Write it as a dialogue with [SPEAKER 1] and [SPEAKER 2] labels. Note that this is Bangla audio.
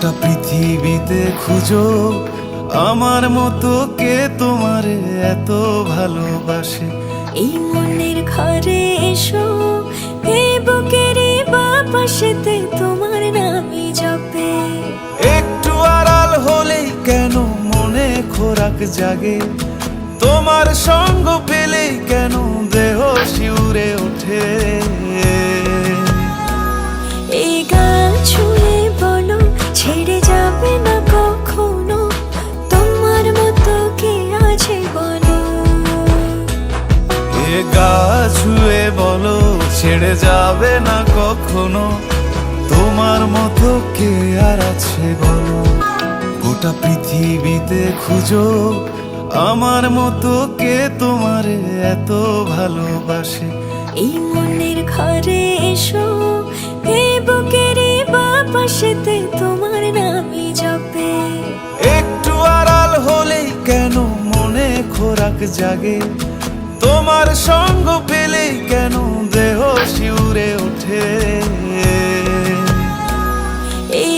[SPEAKER 1] গোটা পৃথিবীতে খুঁজো। আমার মতো কে তোমার এত ভালোবাসে?
[SPEAKER 2] এই মনের ঘরে এসো এই বুকেরই বাপাশেতে তোমার নামই জপে।
[SPEAKER 1] একটু আড়াল হলেই কেন মনে খোরাক জাগে? তোমার সঙ্গ পেলে কেন গা ছুঁয়ে বলো ছেড়ে যাবে না কখনো? তোমার মতো কে আর আছে বলো? গোটা পৃথিবীতে খুঁজো আমার মতো কে তোমারে এত ভালোবাসে?
[SPEAKER 2] এই মনের ঘরে এসো এই বুকেরই বাপাশেতে তোমার নামই জপে।
[SPEAKER 1] একটু আড়াল হলেই কেন মনে খোরাক জাগে? তোমার সঙ্গ পেলে কেন দেহ শিউরে ওঠে? এই